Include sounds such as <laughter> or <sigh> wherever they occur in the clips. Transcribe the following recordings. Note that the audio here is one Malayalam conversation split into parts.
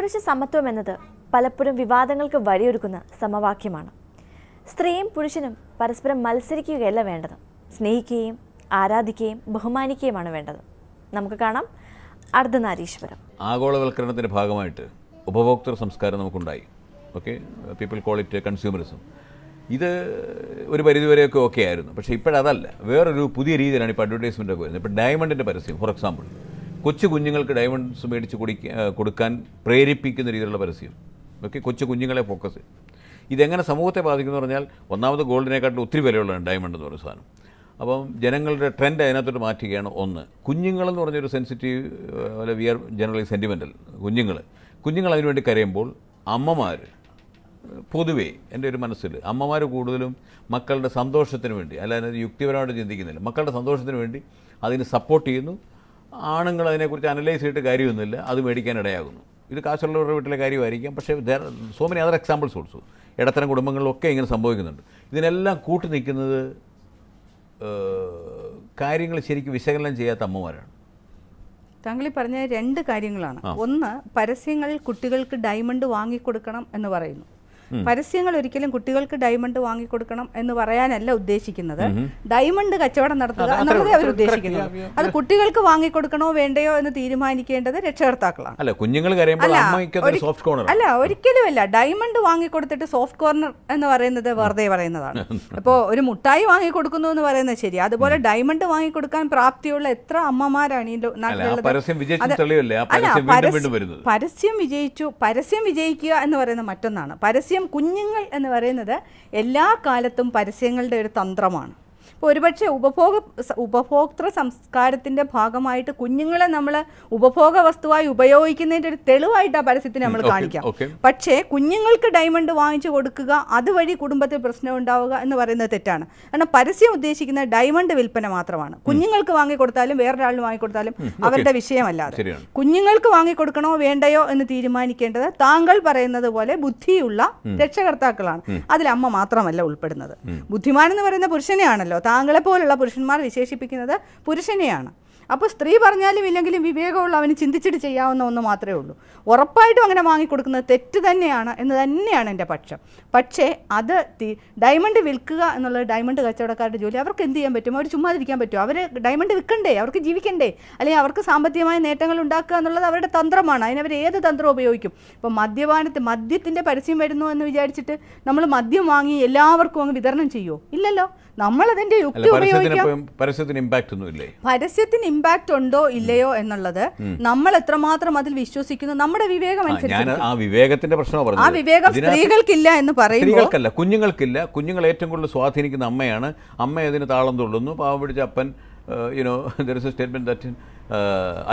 പുരുഷ സമത്വം എന്നത് പലപ്പോഴും വിവാദങ്ങൾക്ക് വഴിയൊരുക്കുന്ന സമവാക്യമാണ്. സ്ത്രീയും പുരുഷനും പരസ്പരം മത്സരിക്കുകയല്ല വേണ്ടത്. സ്നേഹിക്കുകയും ആരാധിക്കുകയും ബഹുമാനിക്കുകയുമാണ് വേണ്ടത്. നമുക്ക് കാണാം അർദ്ധനാരീശ്വരം ആഗോളവൽക്കരണത്തിന്റെ ഭാഗമായിട്ട് ഉപഭോക്തൃ സംസ്കാരം നമുക്കുണ്ടായി. Okay people call it consumerism ഇത് ഒരു പരിധിവരെയൊക്കെ ഓക്കെ ആയിരുന്നു. പക്ഷേ ഇപ്പോഴതല്ല. വേറൊരു പുതിയ രീതിയിലാണ് ഇപ്പോൾ അഡ്വർടൈസ്മെന്റ് ഒക്കെ വരുന്നത്. ഇപ്പോൾ ഡയമണ്ടിന്റെ പരസ്യം ഫോർ എക്സാമ്പിൾ കൊച്ചു കുഞ്ഞുങ്ങൾക്ക് ഡയമണ്ട്സ് മേടിച്ച് കുടിക്കാൻ കൊടുക്കാൻ പ്രേരിപ്പിക്കുന്ന രീതിയിലുള്ള പരസ്യം. ഓക്കെ കൊച്ചു കുഞ്ഞുങ്ങളെ ഫോക്കസ് ഇതെങ്ങനെ സമൂഹത്തെ ബാധിക്കുന്നു പറഞ്ഞാൽ ഒന്നാമത് ഗോൾഡിനെക്കാട്ടിൽ ഒത്തിരി വിലയുള്ളതാണ് ഡയമണ്ട് എന്ന് പറയുന്ന സാധനം. അപ്പം ജനങ്ങളുടെ ട്രെൻഡ് അതിനകത്തോട്ട് മാറ്റുകയാണ് ഒന്ന്. കുഞ്ഞുങ്ങളെന്ന് പറഞ്ഞൊരു സെൻസിറ്റീവ് അല്ല വി ആർ ജനറലി സെന്റിമെന്റൽ കുഞ്ഞുങ്ങൾ കുഞ്ഞുങ്ങൾ അതിനുവേണ്ടി കരയുമ്പോൾ അമ്മമാർ പൊതുവേ എന്റെ ഒരു മനസ്സിൽ അമ്മമാർ കൂടുതലും മക്കളുടെ സന്തോഷത്തിന് വേണ്ടി അല്ലാതെ യുക്തിപരമായിട്ട് ചിന്തിക്കുന്നില്ല. മക്കളുടെ സന്തോഷത്തിന് വേണ്ടി അതിന് സപ്പോർട്ട് ചെയ്യുന്നു ആണുങ്ങൾ അതിനെക്കുറിച്ച് അനലൈസ് ചെയ്തിട്ട് കാര്യമൊന്നുമില്ല. അത് മേടിക്കാൻ ഇടയാകുന്നു. ഇത് കാശുള്ളവരുടെ വീട്ടിലെ കാര്യമായിരിക്കാം. പക്ഷേ so many other examples also ഇടത്തരം കുടുംബങ്ങളിലൊക്കെ ഇങ്ങനെ സംഭവിക്കുന്നുണ്ട്. ഇതിനെല്ലാം കൂട്ടി നിൽക്കുന്നത് കാര്യങ്ങൾ ശരിക്കും വിശകലനം ചെയ്യാത്ത അമ്മമാരാണ്. താങ്കൾ ഈ പറഞ്ഞ രണ്ട് കാര്യങ്ങളാണ്. ഒന്ന് പരസ്യങ്ങളിൽ കുട്ടികൾക്ക് ഡയമണ്ട് വാങ്ങിക്കൊടുക്കണം എന്ന് പറയുന്നു. പരസ്യങ്ങൾ ഒരിക്കലും കുട്ടികൾക്ക് ഡയമണ്ട് വാങ്ങിക്കൊടുക്കണം എന്ന് പറയാനല്ല ഉദ്ദേശിക്കുന്നത്. ഡയമണ്ട് കച്ചവടം നടത്തുക എന്നുള്ളതേ അവർ ഉദ്ദേശിക്കുന്നത്. അത് കുട്ടികൾക്ക് വാങ്ങിക്കൊടുക്കണോ വേണ്ടയോ എന്ന് തീരുമാനിക്കേണ്ടത് രക്ഷകർത്താക്കളാണ്. അല്ല കുഞ്ഞുങ്ങൾ കരയുമ്പോൾ അല്ല, അമ്മയ്ക്ക് അതൊരു സോഫ്റ്റ് കോർണർ അല്ല ഒരിക്കലും അല്ല ഡയമണ്ട് വാങ്ങിക്കൊടുത്തിട്ട് സോഫ്റ്റ് കോർണർ എന്ന് പറയുന്നത് വെറുതെ പറയുന്നതാണ്. <laughs> ഇപ്പോൾ ഒരു മുട്ടായി വാങ്ങിക്കൊടുക്കുന്നു എന്ന് പറയുന്നത് ശരി അതുപോലെ ഡയമണ്ട് വാങ്ങിക്കൊടുക്കാൻ പ്രാപ്തിയുള്ള എത്ര അമ്മമാരാണ് ഈ നാട്ടിലുള്ളത്? പരസ്യം വിജയിച്ചു പരസ്യം വിജയിക്കുക എന്ന് പറയുന്നത് മറ്റൊന്നാണ്. പരസ്യം കുഞ്ഞുങ്ങൾ എന്ന് പറയുന്നത് എല്ലാ കാലത്തും പരസ്യങ്ങളുടെ ഒരു തന്ത്രമാണ്. ഇപ്പോൾ ഒരുപക്ഷെ ഉപഭോഗ ഉപഭോക്തൃ സംസ്കാരത്തിന്റെ ഭാഗമായിട്ട് കുഞ്ഞുങ്ങളെ നമ്മൾ ഉപഭോഗ വസ്തുവായി ഉപയോഗിക്കുന്നതിന്റെ ഒരു തെളിവായിട്ട് ആ പരസ്യത്തിന് നമ്മൾ കാണിക്കാം. പക്ഷേ കുഞ്ഞുങ്ങൾക്ക് ഡയമണ്ട് വാങ്ങിച്ചു കൊടുക്കുക അതുവഴി കുടുംബത്തിൽ പ്രശ്നം ഉണ്ടാവുക എന്ന് പറയുന്നത് തെറ്റാണ്. കാരണം പരസ്യം ഉദ്ദേശിക്കുന്ന ഡയമണ്ട് വിൽപ്പന മാത്രമാണ്. കുഞ്ഞുങ്ങൾക്ക് വാങ്ങിക്കൊടുത്താലും വേറൊരാളിന് വാങ്ങിക്കൊടുത്താലും അവരുടെ വിഷയമല്ലാതെ. കുഞ്ഞുങ്ങൾക്ക് വാങ്ങിക്കൊടുക്കണോ വേണ്ടയോ എന്ന് തീരുമാനിക്കേണ്ടത് താങ്കൾ പറയുന്നത് പോലെ ബുദ്ധിയുള്ള രക്ഷകർത്താക്കളാണ്. അതിൽ അമ്മ മാത്രമല്ല ഉൾപ്പെടുന്നത്. ബുദ്ധിമാൻ എന്ന് പറയുന്ന പുരുഷനെയാണല്ലോ താങ്കളെ പോലുള്ള പുരുഷന്മാർ വിശേഷിപ്പിക്കുന്നത് പുരുഷനെയാണ്. അപ്പോൾ സ്ത്രീ പറഞ്ഞാലും ഇല്ലെങ്കിലും വിവേകമുള്ള അവന് ചിന്തിച്ചിട്ട് ചെയ്യാവുന്ന ഒന്ന് മാത്രമേ ഉള്ളൂ. ഉറപ്പായിട്ടും അങ്ങനെ വാങ്ങിക്കൊടുക്കുന്നത് തെറ്റ് തന്നെയാണ് എന്ന് തന്നെയാണ് എന്റെ പക്ഷം. പക്ഷേ അത് ഡയമണ്ട് വിൽക്കുക എന്നുള്ള ഡയമണ്ട് കച്ചവടക്കാരുടെ ജോലി. അവർക്ക് എന്ത് ചെയ്യാൻ പറ്റും? അവർ ചുമ്മാതിരിക്കാൻ പറ്റും അവർ ഡയമണ്ട് വിൽക്കണ്ടേ? അവർക്ക് ജീവിക്കണ്ടേ? അല്ലെങ്കിൽ അവർക്ക് സാമ്പത്തികമായ നേട്ടങ്ങൾ ഉണ്ടാക്കുക എന്നുള്ളത് അവരുടെ തന്ത്രമാണ്. അതിനവർ ഏത് തന്ത്രം ഉപയോഗിക്കും? ഇപ്പോൾ മദ്യപാനത്തെ മദ്യത്തിന്റെ പരസ്യം വരുന്നു എന്ന് വിചാരിച്ചിട്ട് നമ്മൾ മദ്യം വാങ്ങി എല്ലാവർക്കും അങ്ങ് വിതരണം ചെയ്യുമോ ഇല്ലല്ലോ. നമ്മളതിന്റെ യുക്തി ഉപയോഗിക്കാം. പരസ്യത്തിന് ഇമ്പാക്റ്റ് ഒന്നും ഇല്ലേ പരസ്യത്തിന് ഇമ്പാക്റ്റ് ഉണ്ടോ ഇല്ലയോ എന്നുള്ളത് നമ്മൾ എത്രമാത്രം അതിൽ വിശ്വസിക്കുന്നു നമ്മുടെ വിവേകം അനുസരിച്ച് ആ വിവേകത്തിന്റെ പ്രശ്നമാണ് ആ വിവേകം സ്ത്രീകൾക്കില്ല എന്ന് പറയുമ്പോൾ സ്ത്രീകൾക്കല്ല കുഞ്ഞുങ്ങൾക്കില്ല. കുഞ്ഞുങ്ങൾ ഏറ്റവും കൂടുതൽ സ്വാധീനിക്കുന്ന അമ്മയാണ്. അമ്മ അതിന് താളം തുള്ളുന്നു. പാവം പിടിച്ച അപ്പൻ you know there is a statement that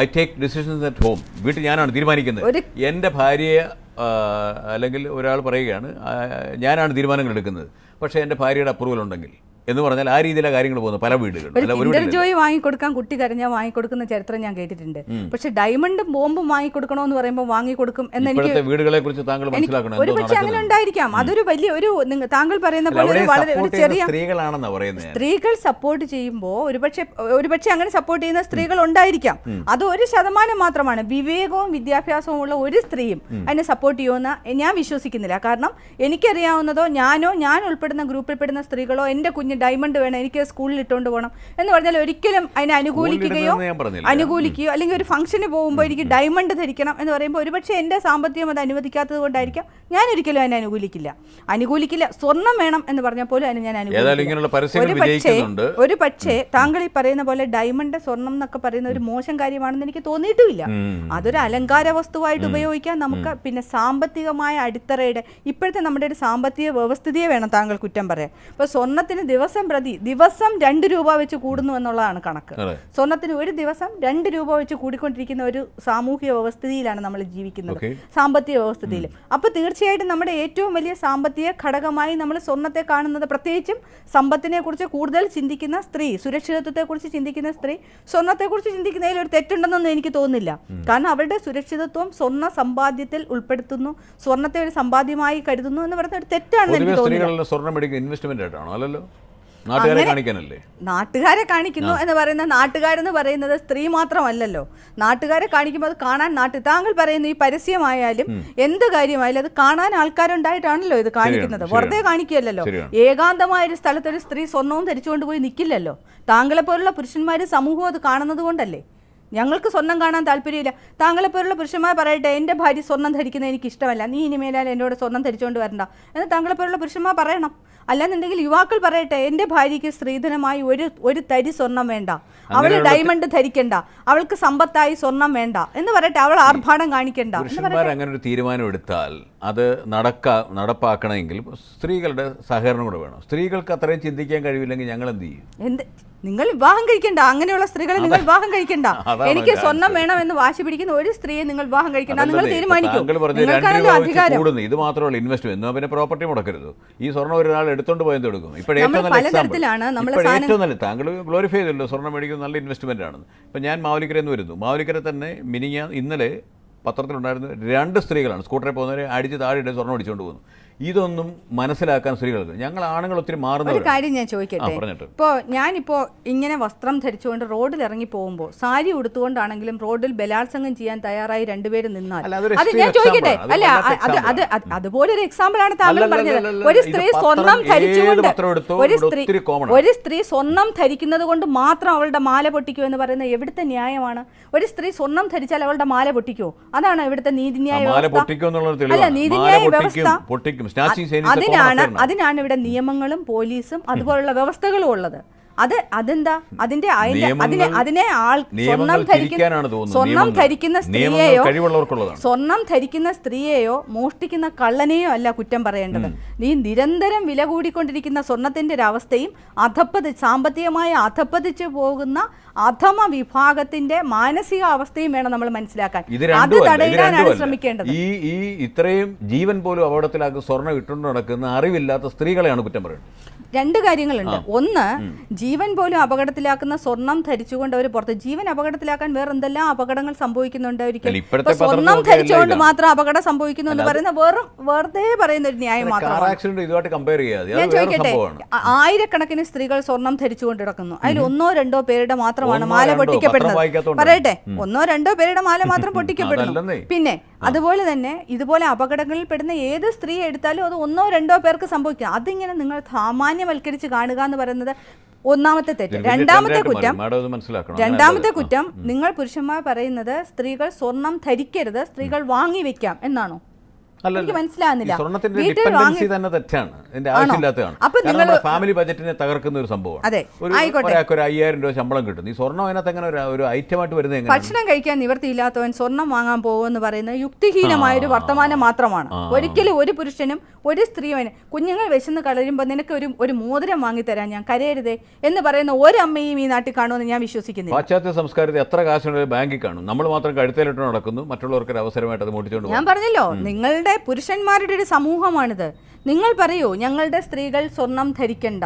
I take decisions at home വീട്ടിൽ ഞാനാണ് തീരുമാനിക്കുന്നത്. എന്റെ എന്റെ ഭാര്യയെ അല്ലെങ്കിൽ ഒരാൾ പറയുകയാണ് ഞാനാണ് തീരുമാനങ്ങൾ എടുക്കുന്നത്. പക്ഷേ എന്റെ ഭാര്യയുടെ അപ്രൂവൽ ഉണ്ടെങ്കിൽ. എന്ന് പറഞ്ഞാൽ ആ രീതിയിലാണ് കാര്യങ്ങൾ പോകുന്നത്. പല വീടുകളിലും. വീട്ടിലല്ല. വാങ്ങിക്കൊടുക്കാൻ കുട്ടി കരഞ്ഞാൽ വാങ്ങിക്കൊടുക്കുന്ന ചരിത്രം ഞാൻ കേട്ടിട്ടുണ്ട്. പക്ഷെ ഡയമണ്ടും ബോംബും വാങ്ങിക്കൊടുക്കണോന്ന് പറയുമ്പോൾ വാങ്ങിക്കൊടുക്കും എന്ന് എനിക്ക് വീടുകളെ കുറിച്ച് താങ്കൾ മനസ്സിലാക്കണം ഒരു പക്ഷെ അങ്ങനെ ഉണ്ടായിരിക്കാം അതൊരു വലിയ ഒരു താങ്കൾ പറയുന്ന പോലെ വളരെ ഒരു ചെറിയ സ്ത്രീകളാണെന്നാണ് പറയുന്നത് സ്ത്രീകൾ സപ്പോർട്ട് ചെയ്യുമ്പോൾ ഒരുപക്ഷെ ഒരുപക്ഷെ അങ്ങനെ സപ്പോർട്ട് ചെയ്യുന്ന സ്ത്രീകൾ ഉണ്ടായിരിക്കാം. അത് ഒരു ശതമാനം മാത്രമാണ്. വിവേകവും വിദ്യാഭ്യാസവും ഉള്ള ഒരു സ്ത്രീയും അതിനെ സപ്പോർട്ട് ചെയ്യുമെന്ന് ഞാൻ വിശ്വസിക്കുന്നില്ല. കാരണം എനിക്കറിയാവുന്നതോ ഞാനോ ഞാൻ ഉൾപ്പെടുന്ന ഗ്രൂപ്പിൽപ്പെടുന്ന സ്ത്രീകളോ എന്റെ കുഞ്ഞ് ഡയമണ്ട് വേണം എനിക്ക് സ്കൂളിൽ ഇട്ടുകൊണ്ട് പോകണം എന്ന് പറഞ്ഞാൽ ഒരിക്കലും അതിനെ അനുകൂലിക്കുകയോ അനുകൂലിക്കുകയോ അല്ലെങ്കിൽ ഒരു ഫംഗ്ഷന് പോകുമ്പോൾ എനിക്ക് ഡയമണ്ട് ധരിക്കണം എന്ന് പറയുമ്പോൾ ഒരുപക്ഷെ എന്റെ സാമ്പത്തികം അത് അനുവദിക്കാത്തത് കൊണ്ടായിരിക്കാം. ഞാൻ ഒരിക്കലും അതിനെ അനുകൂലിക്കില്ല. അനുകൂലിക്കില്ല. സ്വർണം വേണം എന്ന് പറഞ്ഞാൽ പോലും അതിന് ഞാൻ അനുകൂലിക്കില്ല. ഒരു പക്ഷേ. ഒരു പക്ഷേ താങ്കൾ ഈ പറയുന്ന പോലെ ഡയമണ്ട് സ്വർണം എന്നൊക്കെ പറയുന്ന ഒരു മോശം കാര്യമാണെന്ന് എനിക്ക് തോന്നിയിട്ടുമില്ല. അതൊരു അലങ്കാര വസ്തുവായിട്ട് ഉപയോഗിക്കാൻ നമുക്ക് പിന്നെ സാമ്പത്തികമായ അടിത്തറയുടെ ഇപ്പോഴത്തെ നമ്മുടെ ഒരു സാമ്പത്തിക വ്യവസ്ഥിതിയെ വേണം താങ്കൾ കുറ്റം പറയാൻ. ഇപ്പോൾ സ്വർണത്തിന് ദിവസം പ്രതി ദിവസം രണ്ട് രൂപ വെച്ച് കൂടുന്നു എന്നുള്ളതാണ് കണക്ക്. സ്വർണത്തിന് ഒരു ദിവസം രണ്ട് രൂപ വെച്ച് കൂടിക്കൊണ്ടിരിക്കുന്ന ഒരു സാമൂഹിക വ്യവസ്ഥിതിയിലാണ് നമ്മൾ ജീവിക്കുന്നത്. സാമ്പത്തിക വ്യവസ്ഥിതിയിൽ. അപ്പോൾ തീർച്ചയായിട്ടും നമ്മുടെ ഏറ്റവും വലിയ സാമ്പത്തിക ഘടകമായി നമ്മൾ സ്വർണത്തെ കാണുന്നത് പ്രത്യേകിച്ചും സമ്പത്തിനെ കുറിച്ച് കൂടുതൽ ചിന്തിക്കുന്ന സ്ത്രീ സുരക്ഷിതത്വത്തെക്കുറിച്ച് ചിന്തിക്കുന്ന സ്ത്രീ സ്വർണത്തെക്കുറിച്ച് ചിന്തിക്കുന്നതിൽ ഒരു തെറ്റുണ്ടെന്നൊന്നും എനിക്ക് തോന്നുന്നില്ല. കാരണം അവരുടെ സുരക്ഷിതത്വം സ്വർണ സമ്പാദ്യത്തിൽ ഉൾപ്പെടുത്തുന്നു സ്വർണത്തെ ഒരു സമ്പാദ്യമായി കരുതുന്നു എന്ന് പറയുന്ന ഒരു തെറ്റാണെന്ന് പൊതുവെ എനിക്ക് തോന്നുന്നത് സ്ത്രീകളുടെ സ്വർണം മേടിക്കുന്ന ഇൻവെസ്റ്റ്മെന്റ് ആയിട്ടാണോ? അല്ലല്ലോ? നാട്ടുകാരെ കാണിക്കാനല്ലേ? നാട്ടുകാരെ കാണിക്കുന്നു എന്ന് പറയുന്ന നാട്ടുകാരെന്ന് പറയുന്നത് സ്ത്രീ മാത്രമല്ലല്ലോ. നാട്ടുകാരെ കാണിക്കുമ്പോൾ അത് കാണാൻ നാട്ടു താങ്കൾ പറയുന്ന ഈ പരസ്യമായാലും എന്ത് കാര്യമായാലും അത് കാണാൻ ആൾക്കാരുണ്ടായിട്ടാണല്ലോ ഇത് കാണിക്കുന്നത്. വെറുതെ കാണിക്കുകയല്ലോ ഏകാന്തമായ ഒരു സ്ഥലത്ത് ഒരു സ്ത്രീ സ്വർണവും ധരിച്ചുകൊണ്ട് പോയി നിൽക്കില്ലല്ലോ താങ്കളെ പോലുള്ള പുരുഷന്മാര് സമൂഹം അത് കാണുന്നത് കൊണ്ടല്ലേ? ഞങ്ങൾക്ക് സ്വർണം കാണാൻ താല്പര്യമില്ല. താങ്കളെ പോലുള്ള പുരുഷന്മാർ പറയട്ടെ എന്റെ ഭാര്യ സ്വർണം ധരിക്കുന്നത് എനിക്ക് ഇഷ്ടമല്ല നീ ഇനിമേലാൽ എന്നോട് സ്വർണം ധരിച്ചുകൊണ്ട് വരണ്ട. എന്ന് താങ്കളെ പോലുള്ള പുരുഷന്മാർ പറയണം. അല്ലാന്നുണ്ടെങ്കിൽ യുവാക്കൾ പറയട്ടെ എന്റെ ഭാര്യയ്ക്ക് സ്ത്രീധനമായി ഒരു ഒരു തരി സ്വർണം വേണ്ട. അവൾ ഡയമണ്ട് ധരിക്കണ്ട. അവൾക്ക് സമ്പത്തായി സ്വർണം വേണ്ട. എന്ന് പറയട്ടെ അവൾ ആർഭാടം കാണിക്കണ്ട. അങ്ങനെ ഒരു തീരുമാനം എടുത്താൽ അത് നടക്ക നടപ്പാക്കണമെങ്കിൽ സ്ത്രീകളുടെ സഹകരണം കൂടെ വേണം. സ്ത്രീകൾക്ക് അത്രയും ചിന്തിക്കാൻ കഴിവില്ലെങ്കിൽ ഞങ്ങൾ എന്ത് ചെയ്യും? എന്ത് നിങ്ങൾ വിവാഹം കഴിക്കണ്ട. അങ്ങനെയുള്ള സ്ത്രീകളെ നിങ്ങൾ വിവാഹം കഴിക്കണ്ട. എനിക്ക് സ്വർണം. വേണം എന്ന് വാശി പിടിക്കുന്ന ഒരു സ്ത്രീയെ നിങ്ങൾ വിവാഹം കഴിക്കണ്ട. നിങ്ങൾ തീരുമാനിക്കും. ഇത് മാത്രമല്ല ഇൻവെസ്റ്റ് എന്നാ പിന്നെ പ്രോപ്പർട്ടി മുടക്കരുത്. ഈ സ്വർണം ഒരാൾ എടുത്തോണ്ട് പോയത് എടുക്കും ഇപ്പോൾ നമ്മൾ ഏറ്റവും നല്ല പലതരത്തിലാണ് താങ്കൾ ഗ്ലോറിഫൈ ചെയ്തല്ലോ. സ്വർണം മേടിക്കുന്നത് നല്ല ഇൻവെസ്റ്റ്മെന്റ് ആണ് ഇപ്പൊ ഞാൻ മാവലിക്കര എന്ന് വരുന്നു. മാവലിക്കര തന്നെ മിനിഞ്ഞ ഇന്നലെ പത്രത്തിലുണ്ടായിരുന്നു രണ്ട് സ്ത്രീകളാണ്. സ്കൂട്ടറിൽ പോകുന്നവരെ അടിച്ച് താഴെ സ്വർണം അടിച്ചുകൊണ്ട് പോകുന്നു. ഇതൊന്നും മനസ്സിലാക്കാൻ സ്ത്രീകൾക്ക് ഞങ്ങൾ ആണുങ്ങൾ ഒത്തിരി മാറുന്ന ഒരു കാര്യം ഞാൻ ചോദിക്കട്ടെ? ഇപ്പോ ഇപ്പോൾ ഞാനിപ്പോൾ ഇങ്ങനെ വസ്ത്രം ധരിച്ചുകൊണ്ട് റോഡിൽ ഇറങ്ങി പോകുമ്പോൾ സാരി ഉടുത്തുകൊണ്ടാണെങ്കിലും റോഡിൽ ബലാത്സംഗം ചെയ്യാൻ തയ്യാറായി രണ്ടുപേരും നിന്നാൽ അത് ഞാൻ ചോദിക്കട്ടെ? അല്ല അത് അത് അതുപോലെ ഒരു എക്സാമ്പിൾ ആണ് താങ്കൾ പറഞ്ഞത്. ഒരു സ്ത്രീ സ്വന്തം സ്വർണം ധരിച്ചുകൊണ്ട് ഒരു സ്ത്രീ. ഒരു സ്ത്രീ സ്വർണം ധരിക്കുന്നത് കൊണ്ട് മാത്രം അവളുടെ മാല പൊട്ടിക്കൂ എന്ന് പറയുന്നത് എവിടുത്തെ ന്യായമാണ്? ഒരു സ്ത്രീ സ്വർണം ധരിച്ചാൽ അവളുടെ മാല പൊട്ടിക്കോ അതാണ് ഇവിടുത്തെ നീതിന്യായ വ്യവസ്ഥ. അല്ല നീതിന്യായ വ്യവസ്ഥ. പൊട്ടിക്കും. അതിനാണ് അതിനാണ് ഇവിടെ നിയമങ്ങളും പോലീസും അതുപോലുള്ള വ്യവസ്ഥകളും ഉള്ളത്. അത് അതെന്താ? അതിന്റെ അതിനെ അതിനെ ആൾ സ്വർണം ധരിക്കുന്ന. സ്വർണം ധരിക്കുന്ന സ്ത്രീയെയോ. സ്വർണം ധരിക്കുന്ന സ്ത്രീയെയോ മോഷ്ടിക്കുന്ന കള്ളനെയോ അല്ല കുറ്റം പറയേണ്ടത്. നീ നിരന്തരം വില കൂടിക്കൊണ്ടിരിക്കുന്ന സ്വർണത്തിന്റെ ഒരു അവസ്ഥയും അധപ്പതി സാമ്പത്തികമായി അധപ്പതിച്ചു പോകുന്ന അധമ വിഭാഗത്തിന്റെ മാനസിക അവസ്ഥയും വേണം നമ്മൾ മനസ്സിലാക്കാൻ. അത് തടയിടാനാണ് ശ്രമിക്കേണ്ടത്. ഈ ഈ ഇത്രയും ജീവൻ പോലും അപകടത്തിലാക്കി സ്വർണം ഇട്ടുകൊണ്ട് നടക്കുന്ന അറിവില്ലാത്ത സ്ത്രീകളെയാണ് കുറ്റം പറയുന്നത്. രണ്ട് കാര്യങ്ങളുണ്ട്. ഒന്ന് ജീവൻ പോലും അപകടത്തിലാക്കുന്ന സ്വർണം ധരിച്ചുകൊണ്ട് അവർ പുറത്ത്. ജീവൻ അപകടത്തിലാക്കാൻ വേറെ എന്തെല്ലാം അപകടങ്ങൾ സംഭവിക്കുന്നുണ്ട് ഒരിക്കൽ അല്ല, സ്വർണം ധരിച്ചുകൊണ്ട് മാത്രം അപകടം സംഭവിക്കുന്നു എന്ന് പറയുന്ന വെറും വെറുതെ പറയുന്ന ഒരു ന്യായം മാത്രമാണ്. ഞാൻ ചോദിക്കട്ടെ ആയിരക്കണക്കിന് സ്ത്രീകൾ സ്വർണം ധരിച്ചുകൊണ്ട് കിടക്കുന്നു. അതിൽ ഒന്നോ രണ്ടോ പേരുടെ മാത്രമാണ് മാല പൊട്ടിക്കപ്പെടുന്നത്. പറയട്ടെ ഒന്നോ രണ്ടോ പേരുടെ മാല മാത്രം <laughs> പൊട്ടിക്കപ്പെടുന്നു. പിന്നെ അതുപോലെ തന്നെ ഇതുപോലെ അപകടങ്ങളിൽ പെടുന്ന ഏത് സ്ത്രീ എടുത്താലും അത് ഒന്നോ രണ്ടോ പേർക്ക് സംഭവിക്കും. അതിങ്ങനെ നിങ്ങൾ സാമാന്യവൽക്കരിച്ച് കാണുക എന്ന് പറയുന്നത് ഒന്നാമത്തെ തെറ്റ് രണ്ടാമത്തെ കുറ്റം. രണ്ടാമത്തെ കുറ്റം നിങ്ങൾ പുരുഷന്മാർ പറയുന്നത് സ്ത്രീകൾ സ്വർണം ധരിക്കരുത് സ്ത്രീകൾ വാങ്ങി വെക്കാം എന്നാണോ. എനിക്ക് മനസ്സിലാകുന്നില്ല. വീട്ടിൽ വാങ്ങി- തന്നെ തെറ്റാണ്. ഇതിന്റെ? ആവശ്യമില്ലാത്തതാണ്. അപ്പൊ നിങ്ങൾ ഫാമിലി ബജറ്റിനെ തകർക്കുന്ന ഒരു സംഭവമാണ്. അതെ, ആയിക്കോട്ടെ. ഒരു അയ്യായിരം രൂപ ശമ്പളം കിട്ടും. ഈ സ്വർണം അതിനകത്ത് എങ്ങനെ ഒരു- ഐറ്റമായിട്ട് വരുന്നത് ഭക്ഷണം കഴിക്കാൻ നിവർത്തിയില്ലാത്തവൻ സ്വർണം വാങ്ങാൻ പോകുമെന്ന് പറയുന്നത് യുക്തിഹീനമായ ഒരു വർത്തമാനം മാത്രമാണ്. ഒരിക്കലും ഒരു പുരുഷനും ഒരു സ്ത്രീയും കുഞ്ഞുങ്ങൾ വിശന്ന് കളരുമ്പോൾ നിനക്ക് ഒരു ഒരു മോതിരം വാങ്ങിത്തരാൻ ഞാൻ കരയരുതേ എന്ന് പറയുന്ന ഒരു അമ്മയും ഈ നാട്ടിൽ കാണുമെന്ന് ഞാൻ വിശ്വസിക്കുന്നു പാശ്ചാത്യ സംസ്കാരത്തിൽ എത്ര കാശുണ്ടെങ്കിലും ബാങ്കിൽ കാണും. നമ്മൾ മാത്രം കഴുത്തേലിട്ട് നടക്കുന്നു. മറ്റുള്ളവർക്ക് അവസരമായിട്ട് അത് മുട്ടിച്ചുകൊണ്ട് ഞാൻ പറഞ്ഞല്ലോ നിങ്ങളുടെ പുരുഷന്മാരുടെ ഒരു സമൂഹമാണിത്. നിങ്ങൾ പറയൂ ഞങ്ങളുടെ സ്ത്രീകൾ സ്വർണം ധരിക്കണ്ട.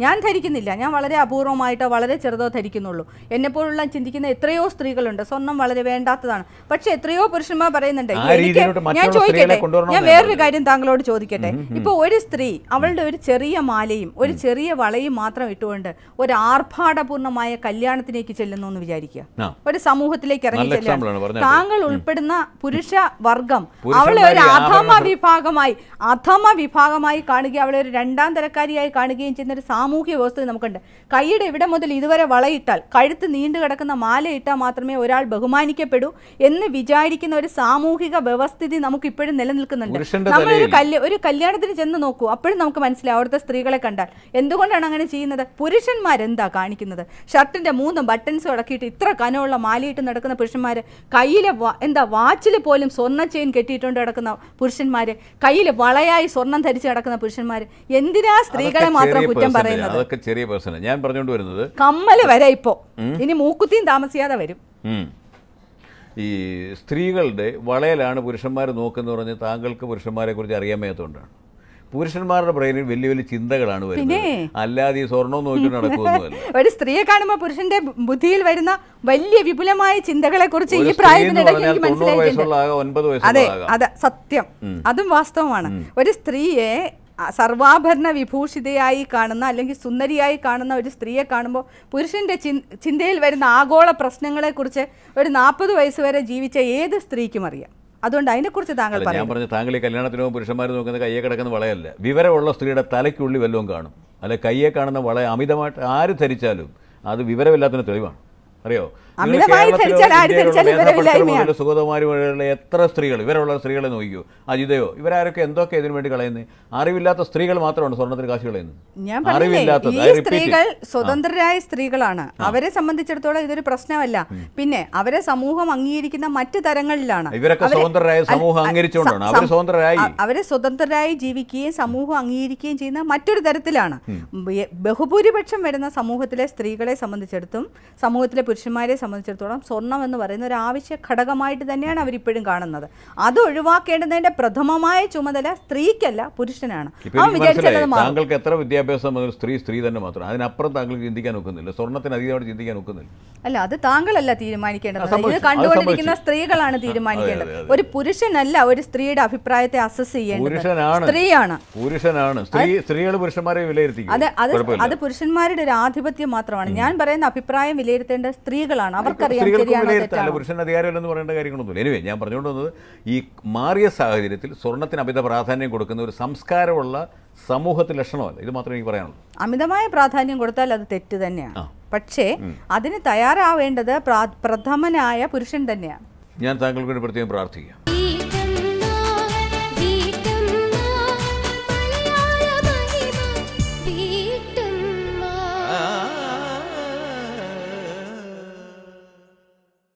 ഞാൻ ധരിക്കുന്നില്ല. ഞാൻ വളരെ അപൂർവമായിട്ടോ വളരെ ചെറുതോ ധരിക്കുന്നുള്ളൂ. എന്നെപ്പോലുള്ള ചിന്തിക്കുന്ന എത്രയോ സ്ത്രീകളുണ്ട്. സ്വർണം വളരെ വേണ്ടാത്തതാണ്. പക്ഷെ എത്രയോ പുരുഷന്മാർ പറയുന്നുണ്ട് എനിക്ക് ഞാൻ ചോദിക്കട്ടെ? ഞാൻ വേറൊരു കാര്യം താങ്കളോട് ചോദിക്കട്ടെ? ഇപ്പൊ ഒരു സ്ത്രീ അവളുടെ ഒരു ചെറിയ മാലയും ഒരു ചെറിയ വളയും മാത്രം ഇട്ടുകൊണ്ട് ഒരു ആർഭാടപൂർണമായ കല്യാണത്തിലേക്ക് ചെല്ലുന്നു എന്ന് വിചാരിക്കുക. ഒരു സമൂഹത്തിലേക്ക് ഇറങ്ങി പറഞ്ഞത്. താങ്കൾ ഉൾപ്പെടുന്ന പുരുഷ വർഗം അവളെ ഒരു അധമ വിഭാഗമായി അധമ വിഭാഗമായി കാണുകയും അവളെ ഒരു രണ്ടാം തരക്കാരിയായി കാണുകയും ചെയ്യുന്ന ഒരു സാമൂഹ്യ വ്യവസ്ഥ നമുക്കുണ്ട്. കൈയുടെ ഇവിടെ മുതൽ ഇതുവരെ വളയിട്ടാൽ കഴുത്ത് നീണ്ടു കിടക്കുന്ന മാല ഇട്ടാൽ മാത്രമേ ഒരാൾ ബഹുമാനിക്കപ്പെടൂ എന്ന് വിചാരിക്കുന്ന ഒരു സാമൂഹിക വ്യവസ്ഥിതി നമുക്ക് ഇപ്പോഴും നിലനിൽക്കുന്നുണ്ട് നമ്മളൊരു കല്യ ഒരു കല്യാണത്തിന് ചെന്ന് നോക്കൂ. അപ്പോഴും നമുക്ക് മനസ്സിലാവും അവിടുത്തെ സ്ത്രീകളെ കണ്ടാൽ. എന്തുകൊണ്ടാണ് അങ്ങനെ ചെയ്യുന്നത്? പുരുഷന്മാരെന്താ കാണിക്കുന്നത്? ഷർട്ടിന്റെ മൂന്ന് ബട്ടൺസ് അടക്കിയിട്ട് ഇത്ര കനമുള്ള മാലയിട്ട് നടക്കുന്ന പുരുഷന്മാര് കയ്യിലെ എന്താ വാച്ചിൽ പോലും സ്വർണ ചെയിൻ കെട്ടിയിട്ടുണ്ട് നടക്കുന്ന പുരുഷന്മാര് കയ്യിൽ വളയായി സ്വർണം ധരിച്ച് നടക്കുന്ന പുരുഷന്മാര്. എന്തിനാ സ്ത്രീകളെ മാത്രം കുറ്റം percentage. പറയുന്നത്. അതൊക്കെ ചെറിയ പേഴ്സണൽ ഞാൻ പറഞ്ഞുകൊണ്ട് വരുന്നത് കമ്മൽ വരെ ഇപ്പോ. ഇനി മൂക്കുത്തിയും താമസിയാതെ വരും. ഈ സ്ത്രീകളുടെ വളയിലാണ് പുരുഷന്മാർ നോക്കുന്നത് പറഞ്ഞ് താങ്കൾക്ക് പുരുഷന്മാരെ കുറിച്ച് അറിയാൻ മേത്തോണ്ടാണ് പുരുഷന്മാരുടെ ബ്രെയിനിൽ വലിയ വലിയ ചിന്തകളാണ് വരുന്നത്? അല്ലാതെ ഈ സ്വർണം നോക്കിട്ട് നടക്കുമൊന്നുമല്ല <laughs> ഒരു സ്ത്രീയെ കാണുമ്പോൾ പുരുഷന്റെ ബുദ്ധിയിൽ വരുന്ന വലിയ വിപുലമായ ചിന്തകളെ കുറിച്ച് ഈ പ്രായത്തിനിടയ്ക്ക് അതെ അതെ സത്യം. അതും വാസ്തവമാണ്. ഒരു സ്ത്രീയെ സർവാഭരണ വിഭൂഷിതയായി കാണുന്ന അല്ലെങ്കിൽ സുന്ദരിയായി കാണുന്ന ഒരു സ്ത്രീയെ കാണുമ്പോൾ പുരുഷന്റെ ചിന്തയിൽ വരുന്ന ആഗോള പ്രശ്നങ്ങളെക്കുറിച്ച് ഒരു നാൽപ്പത് വയസ്സ് വരെ ജീവിച്ച ഏത് സ്ത്രീക്കും അറിയാം. അതുകൊണ്ട് അതിനെക്കുറിച്ച് താങ്കൾ ഞാൻ പറഞ്ഞു താങ്കൾ ഈ കല്യാണത്തിന് പോകുമ്പോൾ പുരുഷന്മാർ നോക്കുന്ന കയ്യെ കിടക്കുന്ന വളയല്ല. വിവരമുള്ള സ്ത്രീയുടെ തലയ്ക്കുള്ളി വല്ലതും കാണും. അല്ലെ കയ്യെ കാണുന്ന വള അമിതമായിട്ട് ആര് ധരിച്ചാലും അത് വിവരമില്ലാത്തതിന് തെളിവാണ്. അറിയോ? അമിതമായി. മുതൽ എത്ര സ്ത്രീകൾ ഇവരുള്ള സ്ത്രീകളെ നോക്കിയോ അജിതയോ ഇവരാരൊക്കെ എന്തൊക്കെ ഇതിനു വേണ്ടി കളയുന്നത് അറിവില്ലാത്ത സ്ത്രീകൾ മാത്രമാണ് സ്വർണത്തിന് കാശ് കളയുന്നത്. it. സ്ത്രീകൾ സ്വതന്ത്രരായ സ്ത്രീകളാണ്. അവരെ സംബന്ധിച്ചിടത്തോളം ഇതൊരു പ്രശ്നമല്ല. പിന്നെ അവരെ സമൂഹം അംഗീകരിക്കുന്ന മറ്റു തരങ്ങളിലാണ്. ഇവരൊക്കെ സ്വതന്ത്രരായ സമൂഹം അംഗീകരിച്ചുകൊണ്ടാണ്. അവർ അവർ സ്വതന്ത്രരായി. അവരെ സ്വതന്ത്രരായി ജീവിക്കുകയും സമൂഹം അംഗീകരിക്കുകയും ചെയ്യുന്ന മറ്റൊരു തരത്തിലാണ്. ബഹുഭൂരിപക്ഷം വരുന്ന സമൂഹത്തിലെ സ്ത്രീകളെ സംബന്ധിച്ചിടത്തും സമൂഹത്തിലെ പുരുഷന്മാരെ സംബന്ധിച്ചിടത്തോളം സ്വർണം എന്ന് പറയുന്ന ഒരു ആവശ്യ ഘടകമായിട്ട് തന്നെയാണ് അവരിപ്പോഴും കാണുന്നത്. അത് ഒഴിവാക്കേണ്ടതിന്റെ പ്രഥമമായ ചുമതല സ്ത്രീക്കല്ല പുരുഷനാണ്. അവൻ താങ്കൾക്ക് എത്ര വിദ്യാഭ്യാസം സ്ത്രീ സ്ത്രീ തന്നെ മാത്രം. അതിനപ്പുറം താങ്കൾ ചിന്തിക്കാൻ ഒക്കുന്നില്ല. സ്വർണത്തിന് അതീതമായിട്ട് ചിന്തിക്കാൻ ഒക്കുന്നില്ല. അല്ല അത് താങ്കളല്ല തീരുമാനിക്കേണ്ടത്. ഇത് കണ്ടുകൊണ്ടിരിക്കുന്ന സ്ത്രീകളാണ് തീരുമാനിക്കേണ്ടത്. ഒരു പുരുഷനല്ല ഒരു സ്ത്രീയുടെ അഭിപ്രായത്തെ അസസ് ചെയ്യേണ്ടത്. സ്ത്രീയാണ്. പുരുഷനാണ്. സ്ത്രീ സ്ത്രീകൾ പുരുഷന്മാരെ വിലയിരുത്തി അത് അത് അത് പുരുഷന്മാരുടെ ഒരു ആധിപത്യം മാത്രമാണ്. ഞാൻ പറയുന്ന അഭിപ്രായം വിലയിരുത്തേണ്ട സ്ത്രീകളാണ് അവർക്കറിയാം സ്ത്രീകൾക്ക് ശരിയാണോ പുരുഷൻ അധികാരമില്ലെന്ന് പറയേണ്ട കാര്യങ്ങളൊന്നുമില്ല എനിവേ ഞാൻ പറഞ്ഞുകൊണ്ട് വന്നത് ഈ മാറിയ സാഹചര്യത്തിൽ സ്വർണത്തിന് അമിത പ്രാധാന്യം കൊടുക്കുന്ന ഒരു സംസ്കാരമുള്ള സമൂഹത്തിൽ ലക്ഷണമല്ല. ഇത് മാത്രമേ എനിക്ക് പറയാനുള്ളൂ. അമിതമായ പ്രാധാന്യം കൊടുത്താൽ അത് തെറ്റ് തന്നെയാണ്. പക്ഷേ അതിന് തയ്യാറാവേണ്ടത് പ്രാ- പ്രഥമനായ പുരുഷൻ തന്നെയാണ്. ഞാൻ താങ്കൾക്ക് വേണ്ടി പ്രത്യേകം പ്രാർത്ഥിക്കാം.